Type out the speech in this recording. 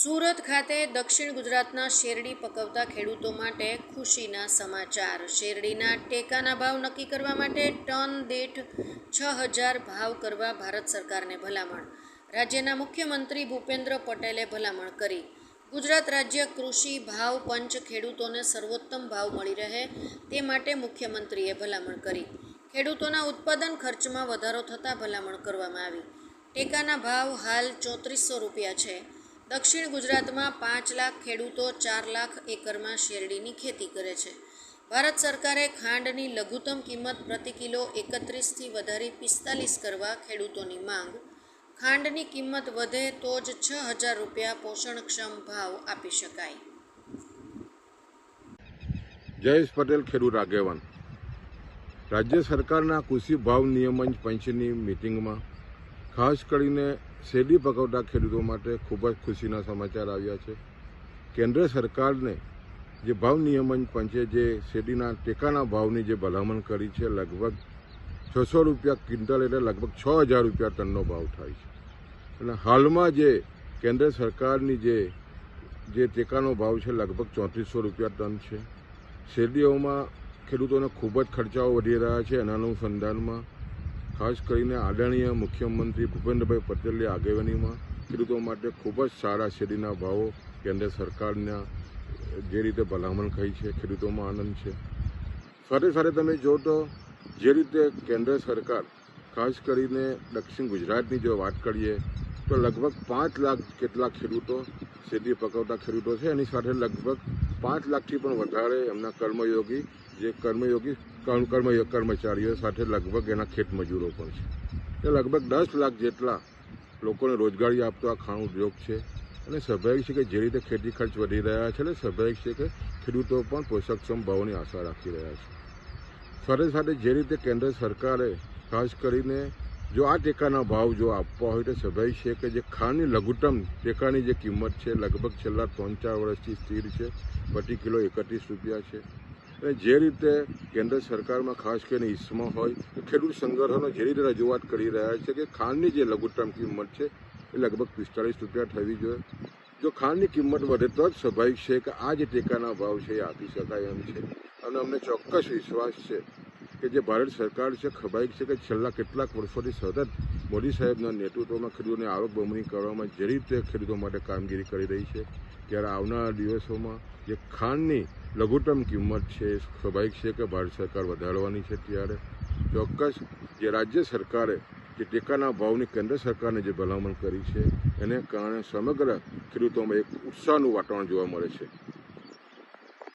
સુરત ખાતે દક્ષિણ ગુજરાતના શેરડી પકવતા ખેડૂતો માટે ખુશીના સમાચાર. શેરડીના ટેકાના ભાવ નક્કી કરવા માટે ટન દીઠ છ હજાર ભાવ કરવા ભારત સરકારને ભલામણ. રાજ્યના મુખ્યમંત્રી ભૂપેન્દ્ર પટેલે ભલામણ કરી. ગુજરાત રાજ્ય કૃષિ ભાવ પંચ ખેડૂતોને સર્વોત્તમ ભાવ મળી રહે તે માટે મુખ્યમંત્રીએ ભલામણ કરી. ખેડૂતોના ઉત્પાદન ખર્ચમાં વધારો થતાં ભલામણ કરવામાં આવી. ટેકાના ભાવ હાલ ચોત્રીસો રૂપિયા છે. દક્ષિણ ગુજરાતમાં પાંચ લાખ ખેડૂતો ચાર લાખ એકરમાં શેરડીની ખેતી કરે છે. ભારત સરકારે ખાંડની લઘુત્તમ કિંમત પ્રતિ કિલો એકત્રીસથી વધારી પિસ્તાલીસ કરવા ખેડૂતોની માંગ. ખાંડની કિંમત વધે તો જ છ હજાર રૂપિયા પોષણક્ષમ ભાવ આપી શકાય. જયેશ પટેલ, ખેડૂત આગેવાન. રાજ્ય સરકારના કૃષિ ભાવ નિયમન પંચની મિટિંગમાં ખાસ કરીને શેરડી પકવતા ખેડૂતો માટે ખૂબ જ ખુશીના સમાચાર આવ્યા છે. કેન્દ્ર સરકારને જે ભાવ નિયમન પંચે જે શેરડીના ટેકાના ભાવની જે ભલામણ કરી છે, લગભગ છસો રૂપિયા ક્વિન્ટલ એટલે લગભગ છ હજાર રૂપિયા ટનનો ભાવ થાય છે. અને હાલમાં જે કેન્દ્ર સરકારની જે જે ટેકાનો ભાવ છે, લગભગ ચોત્રીસો રૂપિયા ટન છે. શેરડીઓમાં ખેડૂતોને ખૂબ જ ખર્ચાઓ વધી રહ્યા છે. એના અનુસંધાનમાં ખાસ કરીને આદરણીય મુખ્યમંત્રી ભૂપેન્દ્રભાઈ પટેલની આગેવાનીમાં ખેડૂતો માટે ખૂબ જ સારા શેરડીના ભાવો કેન્દ્ર સરકારના જે રીતે ભલામણ કરી છે, ખેડૂતોમાં આનંદ છે. સાથે સાથે તમે જો તો જે રીતે કેન્દ્ર સરકાર, ખાસ કરીને દક્ષિણ ગુજરાતની જો વાત કરીએ, તો લગભગ પાંચ લાખ કેટલા ખેડૂતો શેરડી પકવતા ખેડૂતો છે. એની સાથે લગભગ પાંચ લાખથી પણ વધારે એમના કર્મયોગી જે કર્મયોગી, કર્મ કર્મ- કર્મચારીઓ સાથે લગભગ એના ખેત મજૂરો પણ છે. એ લગભગ દસ લાખ જેટલા લોકોને રોજગારી આપતો આ ખાણ ઉદ્યોગ છે. અને સ્વાભાવિક છે કે જે રીતે ખેતી ખર્ચ વધી રહ્યા છે, એટલે સ્વાભાવિક છે કે ખેડૂતો પણ પોષકક્ષમ ભાવોની આશા રાખી રહ્યા છે. સાથે સાથે જે રીતે કેન્દ્ર સરકારે ખાસ કરીને જો આ ટેકાના ભાવ જો આપવા હોય તો સ્વાભાવિક છે કે જે ખાંડની લઘુત્તમ ટેકાની જે કિંમત છે, લગભગ છેલ્લા ત્રણ ચાર વર્ષથી સ્થિર છે. પ્રતિ કિલો એકત્રીસ રૂપિયા છે. અને જે રીતે કેન્દ્ર સરકારમાં ખાસ કરીને ઈસમાં હોય તો ખેડૂત સંગઠનો જે રીતે રજૂઆત કરી રહ્યા છે કે ખાંડની જે લઘુત્તમ કિંમત છે, એ લગભગ પિસ્તાળીસ રૂપિયા થવી જોઈએ. જો ખાંડની કિંમત વધે તો જ સ્વાભાવિક છે કે આ જે ટેકાના ભાવ છે એ આપી શકાય એમ છે. અને અમને ચોક્કસ વિશ્વાસ છે કે જે ભારત સરકાર છે સ્વાભાવિક છે કે છેલ્લા કેટલાક વર્ષોથી સતત મોદી સાહેબના નેતૃત્વમાં ખેડૂતોની આવક બમણી કરવામાં જે રીતે ખેડૂતો માટે કામગીરી કરી રહી છે ત્યારે આવનારા દિવસોમાં જે ખાંડની લઘુત્તમ કિંમત છે સ્વાભાવિક છે કે ભારત સરકાર વધારવાની છે ત્યારે. ચોક્કસ જે રાજ્ય સરકારે જે ટેકાના ભાવની કેન્દ્ર સરકારને જે ભલામણ કરી છે, એને કારણે સમગ્ર ખેડૂતોમાં એક ઉત્સાહનું વાતાવરણ જોવા મળે છે.